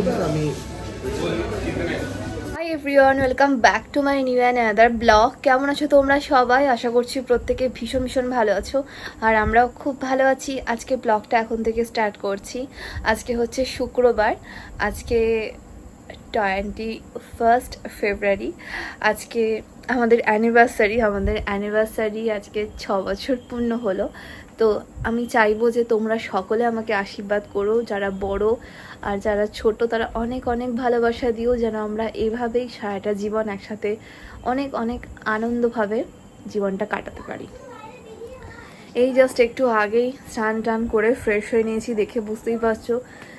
এবার আমি hi everyone welcome back to my new and another blog কেমন আছো তোমরা সবাই? আশা করছি প্রত্যেকে ভীষণ ভীষণ ভালো আছো, আর আমরাও খুব ভালো আছি। আজকে ব্লগটা এখন থেকে স্টার্ট করছি। আজকে হচ্ছে শুক্রবার, আজকে টোয়েন্টি ফার্স্ট ফেব্রুয়ারি আজকে আমাদের অ্যানিভার্সারি আমাদের অ্যানিভার্সারি আজকে ছ বছর পূর্ণ হলো। তো আমি চাইব যে তোমরা সকলে আমাকে আশীর্বাদ করো, যারা বড় আর যারা ছোট, তারা অনেক অনেক ভালোবাসা দিও, যেন আমরা এভাবেই সারাটা জীবন একসাথে অনেক অনেক আনন্দভাবে জীবনটা কাটাতে পারি। এই জাস্ট একটু আগেই স্নান টান করে ফ্রেশ হয়ে নিয়েছি, দেখে বুঝতেই পারছ।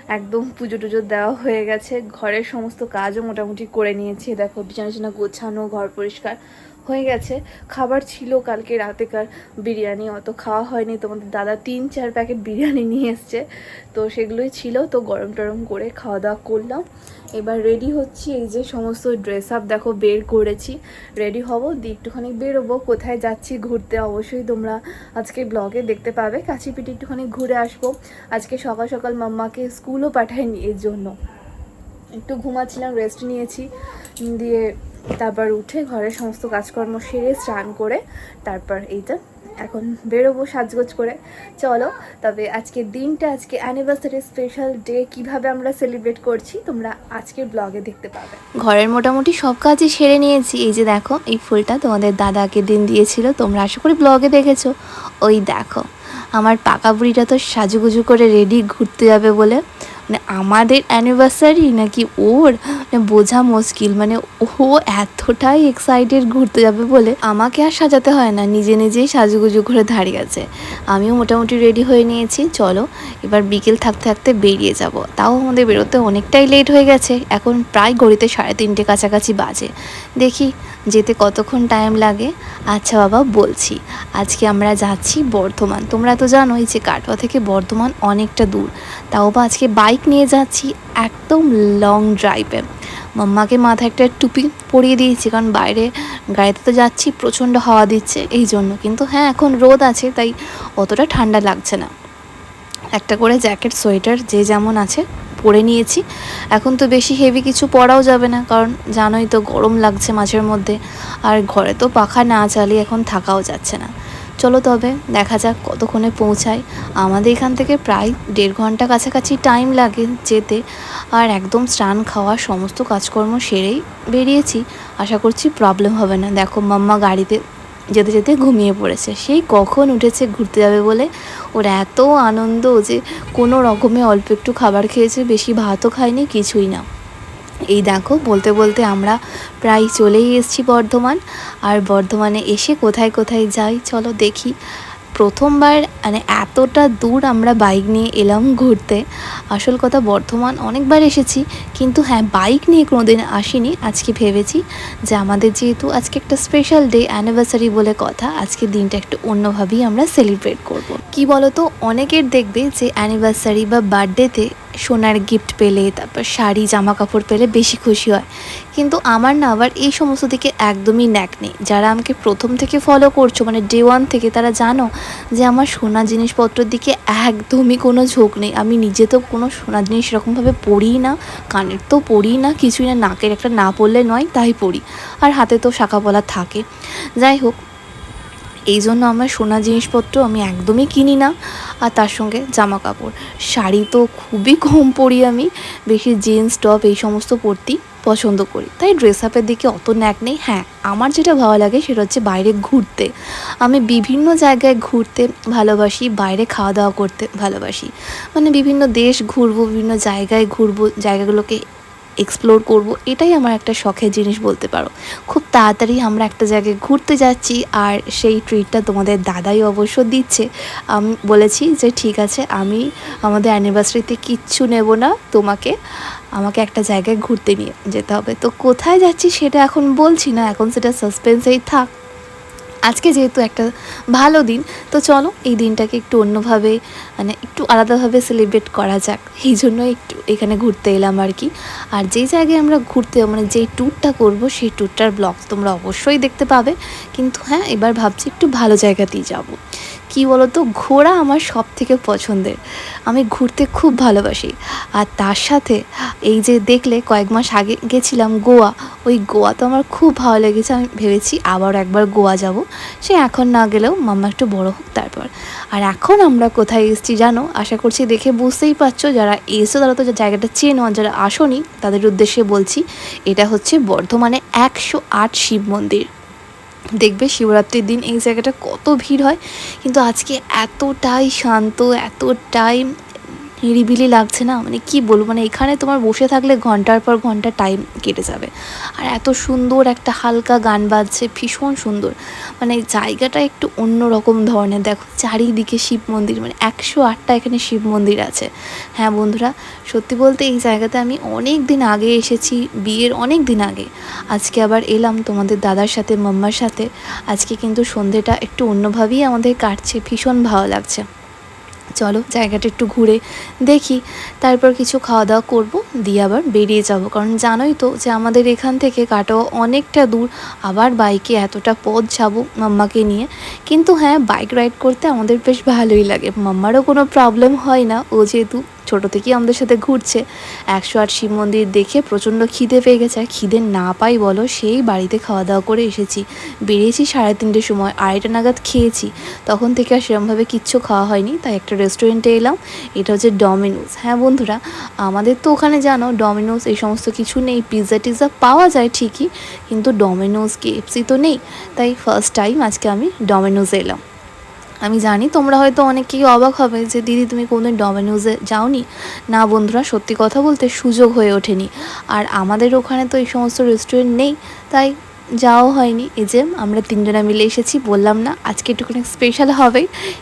একদম পুজো টুজো দেওয়া হয়ে গেছে। ঘরের সমস্ত কাজও মোটামুটি করে নিয়েছি। দেখো, বিছানা গোছানো, ঘর পরিষ্কার। হয়ে গেছে। খাবার ছিল কালকে রাতেকার বিরিয়ানি, অত খাওয়া হয়নি। তোমাদের দাদা তিন, চার প্যাকেট বিরিয়ানি নিয়ে এসছে। তো সেগুলোই ছিল। তো গরম টরম করে খাওয়া দাওয়া করলাম। এবার রেডি হচ্ছি। এই যে সমস্ত ড্রেস আপ দেখো, বের করেছি। রেডি হব, দিয়ে একটুখানি বেরোবো। কোথায় যাচ্ছি ঘুরতে অবশ্যই তোমরা আজকে ব্লগে দেখতে পাবে। কাছি পিঠে একটুখানি ঘুরে আসব। আজকে সকাল সকাল মাম্মাকে স্কুলও পাঠায়নি এর জন্য। একটু ঘুমাচ্ছিলাম রেস্ট নিয়েছি। দিয়ে তারপর উঠে ঘরের সমস্ত কাজকর্ম সেরে স্নান করে তারপর এইটা এখন বেরোবো সাজগোজ করে। চলো, তবে আজকের দিনটা, আজকে অ্যানিভার্সারি স্পেশাল ডে কীভাবে আমরা সেলিব্রেট করছি তোমরা আজকের ব্লগে দেখতে পাবে। ঘরের মোটামুটি সব কাজই সেরে নিয়েছি। এই যে দেখো, এই ফুলটা তোমাদের দাদাকে দিন দিয়েছিল, তোমরা আশা করি ব্লগে দেখেছ। ওই দেখো, আমার পাকা বুড়িটা তো সাজুগুজু করে রেডি ঘুরতে যাবে বলে মানে আমাদের অ্যানিভার্সারি নাকি ওর? মানে বোঝা মুশকিল মানে ও এতটাই এক্সাইটেড ঘুরতে যাবে বলে আমাকে আর সাজাতে হয় না, নিজে নিজেই সাজুগুজু করে দাঁড়িয়ে আছে। আমিও মোটামুটি রেডি হয়ে নিয়েছি, চলো এবার বিকেল থাকতে থাকতে বেরিয়ে যাব। তাও আমাদের বেরোতে অনেকটাই লেট হয়ে গেছে, এখন প্রায় ঘড়িতে সাড়ে তিনটে কাছাকাছি বাজে। দেখি যেতে কতক্ষণ টাইম লাগে? আচ্ছা বাবা, বলছি। আজকে আমরা যাচ্ছি বর্ধমান। তোমরা তো জানো জানোই যে কাটোয়া থেকে বর্ধমান অনেকটা দূর। তাও বা আজকে বাইক নিয়ে যাচ্ছি একদম লং ড্রাইভে মাম্মাকে মাথায় একটা টুপি পরিয়ে দিয়েছি, কারণ বাইরে গাড়িতে তো যাচ্ছি, প্রচণ্ড হাওয়া দিচ্ছে, এই জন্য। কিন্তু হ্যাঁ এখন রোদ আছে, তাই অতটা ঠান্ডা লাগছে না। একটা করে জ্যাকেট সোয়েটার যে যেমন আছে। পরে নিয়েছি। এখন তো বেশি হেভি কিছু পরাও যাবে না, কারণ জানোই তো গরম লাগছে মাঝের মধ্যে। আর ঘরে তো পাখা না চালিয়ে এখন থাকাও যাচ্ছে না। চলো তবে দেখা যাক কতক্ষণে পৌঁছায় আমাদের এখান থেকে প্রায় দেড় ঘণ্টা কাছাকাছি টাইম লাগে যেতে। আর একদম স্নান খাওয়া সমস্ত কাজকর্ম সেরেই বেরিয়েছি। আশা করছি প্রবলেম হবে না। দেখো মাম্মা গাড়িতে যেতে যেতে ঘুমিয়ে পড়েছে। সেই কখন উঠেছে ঘুরতে যাবে বলে ওর এত আনন্দ যে কোনো রকমে অল্প একটু খাবার খেয়েছে, বেশি ভাতও খায়নি, কিছুই না। এই দেখো, বলতে বলতে আমরা প্রায় চলেই এসেছি বর্ধমান। আর বর্ধমানে এসে কোথায় কোথায় যাই, চলো দেখি। প্রথমবার মানে এতটা দূর আমরা বাইক নিয়ে এলাম ঘুরতে আসল কথা বর্ধমান, অনেকবার এসেছি, কিন্তু হ্যাঁ বাইক নিয়ে কোনো দিন আসিনি আজকে ভেবেছি যে আমাদের যেহেতু আজকে একটা স্পেশাল ডে অ্যানিভার্সারি বলে কথা আজকে দিনটা একটু অন্যভাবেই আমরা সেলিব্রেট করব। কি বলতো, অনেকের দেখবে যে অ্যানিভার্সারি বা বার্থডেতে সোনার গিফট পেলে, তারপর শাড়ি জামা কাপড় পেলে বেশি খুশি হয়। কিন্তু আমার না আবার এই সমস্ত দিকে একদমই ন্যাক নেই। যারা আমাকে প্রথম থেকে ফলো করছ মানে ডে ওয়ান থেকে তারা জানো যে আমার সোনা জিনিসপত্রের দিকে একদমই কোনো ঝোঁক নেই। আমি নিজে তো কোনো সোনা জিনিস এরকমভাবে পরিই না, কানের তো পরিই না, কিছুই না, নাকের একটা না পরলে নয়, তাই পরি আর হাতে তো শাখা পলা থাকে। যাই হোক এই জন্য আমার সোনা জিনিসপত্র আমি একদমই কিনি না। আর তার সঙ্গে জামা কাপড় শাড়ি তো খুবই কম পরি আমি। বেশি জিন্স টপ এই সমস্ত পরতেই পছন্দ করি। তাই ড্রেস আপের দিকে অত ন্যাক নেই। হ্যাঁ আমার যেটা ভালো লাগে সেটা হচ্ছে বাইরে ঘুরতে। আমি বিভিন্ন জায়গায় ঘুরতে ভালোবাসি, বাইরে খাওয়া দাওয়া করতে ভালোবাসি। মানে বিভিন্ন দেশ ঘুরবো, বিভিন্ন জায়গায় ঘুরবো, জায়গাগুলোকে এক্সপ্লোর করব, এটাই আমার একটা শখের জিনিস বলতে পারো। খুব তাড়াতাড়ি আমরা একটা জায়গায় ঘুরতে যাচ্ছি, আর সেই ট্রিটটা তোমাদের দাদাই অবশ্য দিচ্ছে। আমি বলেছি যে, ঠিক আছে, আমি আমাদের অ্যানিভার্সারিতে কিচ্ছু নেব না, তোমাকে, আমাকে একটা জায়গায় ঘুরতে নিয়ে যেতে হবে। তো কোথায় যাচ্ছি সেটা এখন বলছি না, এখন সেটা সাসপেন্সেই থাক। আজকে যেহেতু একটা ভালো দিন, তো চলো এই দিনটাকে একটু অন্যভাবে মানে একটু আলাদাভাবে সেলিব্রেট করা যাক। এই জন্য একটু এখানে ঘুরতে এলাম আর কি। আর যেই জায়গায় আমরা ঘুরতে মানে যেই ট্যুরটা করব, সেই ট্যুরটার ব্লগ তোমরা অবশ্যই দেখতে পাবে। কিন্তু হ্যাঁ এবার ভাবছি একটু ভালো জায়গাতেই যাব। কি বলতো ঘোরা আমার সব থেকে পছন্দের। আমি ঘুরতে খুব ভালোবাসি। আর তার সাথে এই যে দেখলে কয়েক মাস আগে গেছিলাম গোয়া, ওই গোয়া তো আমার খুব ভালো লেগেছে। আমি ভেবেছি আবার একবার গোয়া যাব। সে এখন না গেলেও মাম্মা একটু বড় হোক তারপর। আর এখন আমরা কোথায় এসেছি জানো? আশা করছি দেখে বুঝতেই পারছ, যারা এসো তারা তো জায়গাটা চেনো যারা আসনি, তাদের উদ্দেশ্যে বলছি, এটা হচ্ছে বর্ধমানে একশো আট শিব মন্দির। দেখবে শিবরাত্রির দিন এই জায়গাটা কত ভিড় হয়। কিন্তু আজকে এতটাই শান্ত এতটাই নিরিবিলি লাগছে না মানে কি বলব মানে এখানে তোমার বসে থাকলে ঘণ্টার পর ঘণ্টা টাইম কেটে যাবে। আর এত সুন্দর একটা হালকা গান বাজছে, ভীষণ সুন্দর। মানে জায়গাটা একটু অন্য রকম ধরনের। দেখো, চারিদিকে শিব মন্দির মানে একশো আটটা এখানে শিব মন্দির আছে। হ্যাঁ বন্ধুরা, সত্যি বলতে এই জায়গাতে আমি অনেক দিন আগে এসেছি, বিয়ের অনেক দিন আগে। আজকে আবার এলাম তোমাদের দাদার সাথে, মাম্মার সাথে। আজকে কিন্তু সন্ধেটা একটু অন্যভাবেই আমাদের কাটছে, ভীষণ ভালো লাগছে। চলো জায়গাটা একটু ঘুরে দেখি। তারপর কিছু খাওয়া দাওয়া করব, দিয়ে আবার বেরিয়ে যাব। কারণ জানোই তো যে আমাদের এখান থেকে কাটোয়া অনেকটা দূর। আবার বাইকে এতটা পথ যাব মাম্মাকে নিয়ে। কিন্তু হ্যাঁ বাইক রাইড করতে আমাদের বেশ ভালোই লাগে। মাম্মারও কোনো প্রবলেম হয় না, ও যেহেতু ছোটো থেকেই আমাদের সাথে ঘুরছে। একশো আট শিব মন্দির দেখে প্রচণ্ড খিদে পেয়ে গেছে। আর খিদে না পাই বলো, সেই বাড়িতে খাওয়া দাওয়া করে এসেছি। বেরিয়েছি সাড়ে তিনটের সময়, আড়াইটা নাগাদ খেয়েছি। তখন থেকে আর সেরমভাবে কিচ্ছু খাওয়া হয়নি, তাই একটা রেস্টুরেন্টে এলাম। এটা হচ্ছে ডমিনোস। হ্যাঁ বন্ধুরা, আমাদের তো ওখানে জানো, ডমিনোস এই সমস্ত কিছু নেই। পিৎজা টিৎজা পাওয়া যায় ঠিকই, কিন্তু ডমিনোস কেএফসি তো নেই। তাই ফার্স্ট টাইম আজকে আমি ডমিনোস এলাম। আমি জানি তোমরা হয়তো অনেকেই অবাক হবে যে দিদি তুমি কোনোদিন ডমিনোজে যাওনি। না বন্ধুরা, সত্যি কথা বলতে সুযোগ হয়ে ওঠেনি। আর আমাদের ওখানে তো এই সমস্ত রেস্টুরেন্ট নেই, তাই যাওয়া হয়নি। এই যে আমরা তিনজনা মিলে এসেছি, বললাম না, আজকে একটুখানি স্পেশাল হবে।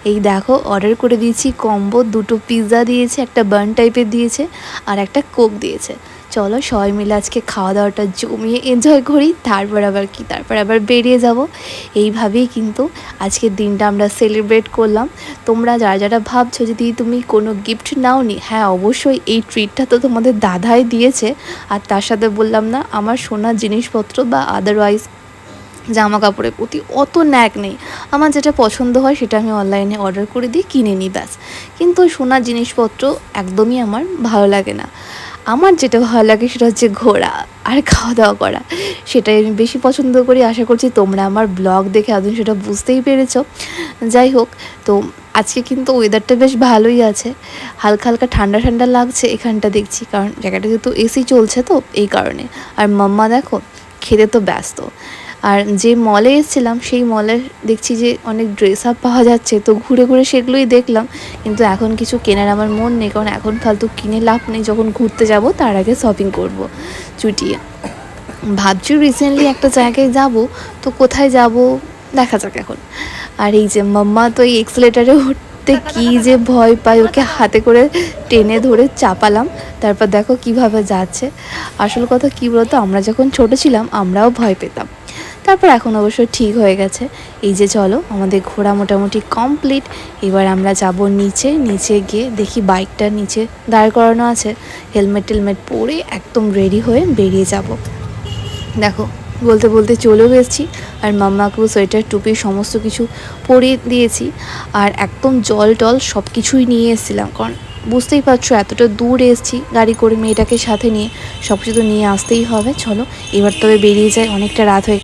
এই দেখো অর্ডার করে দিয়েছি কম্বো দুটো পিৎজা দিয়েছে, একটা বার্ন টাইপের দিয়েছে, আর একটা কোক দিয়েছে। চলো সবাই মিলে আজকে খাওয়া দাওয়াটা জমিয়ে এনজয় করি, তারপর আবার কি, তারপর আবার বেরিয়ে যাব। এইভাবেই কিন্তু আজকের দিনটা আমরা সেলিব্রেট করলাম। তোমরা যারা যারা ভাবছ যদি তুমি কোনো গিফট নাওনি হ্যাঁ অবশ্যই এই ট্রিটটা তো তোমাদের দাদাই দিয়েছে। আর তার সাথে বললাম না, আমার সোনার জিনিসপত্র বা আদারওয়াইজ জামা কাপড়ের প্রতি অত ন্যাক নেই। আমার যেটা পছন্দ হয় সেটা আমি অনলাইনে অর্ডার করে দিই কিনে নিই, ব্যাস। কিন্তু সোনার জিনিসপত্র একদমই আমার ভালো লাগে না। আমার যেটা ভালো লাগে সেটা হচ্ছে ঘোরা আর খাওয়া দাওয়া করা। সেটাই আমি বেশি পছন্দ করি। আশা করছি তোমরা আমার ব্লগ দেখে আদৌ সেটা বুঝতেই পেরেছ। যাই হোক, তো আজকে কিন্তু ওয়েদারটা বেশ ভালোই আছে। হালকা হালকা ঠান্ডা ঠান্ডা লাগছে এখানটা দেখছি। কারণ জায়গাটা যেহেতু এসি চলছে তো, এই কারণে। আর মাম্মা দেখো, খেতে তো ব্যস্ত। আর যে মলে এসেছিলাম, সেই মলে দেখছি যে অনেক ড্রেস আপ পাওয়া যাচ্ছে। তো ঘুরে ঘুরে সেগুলোই দেখলাম। কিন্তু এখন কিছু কেনার আমার মন নেই, কারণ এখন ফালতু কিনে লাভ নেই। যখন ঘুরতে যাব, তার আগে শপিং করব চুটিয়ে। ভাবছি রিসেন্টলি একটা জায়গায় যাব, তো কোথায় যাব? দেখা যাক এখন। আর এই যে মাম্মা তো এই এক্সেলেটারে উঠতে কি যে ভয় পায়, ওকে হাতে করে টেনে ধরে চাপালাম। তারপর দেখো কীভাবে যাচ্ছে। আসল কথা কী বলতো, আমরা যখন ছোট ছিলাম, আমরাও ভয় পেতাম। তারপর এখন অবশ্য ঠিক হয়ে গেছে। এই যে চলো, আমাদের ঘোরা মোটামুটি কমপ্লিট এবার আমরা যাব নিচে নিচে গিয়ে দেখি বাইকটা নিচে দাঁড় করানো আছে। হেলমেট টেলমেট পরে একদম রেডি হয়ে বেরিয়ে যাব। দেখো, বলতে বলতে চলেও এসেছি আর মাম্মাকেও সোয়েটার, টুপি সমস্ত কিছু পরিয়ে দিয়েছি। আর একদম জল টল সব কিছুই নিয়ে এসেছিলাম, কারণ বুঝতেই পারছ এতটা দূর এসেছি গাড়ি করে মেয়েটাকে সাথে নিয়ে। সব কিছু তো নিয়ে আসতেই হবে, চলো। এবার তবে বেরিয়ে যায় অনেকটা রাত হয়ে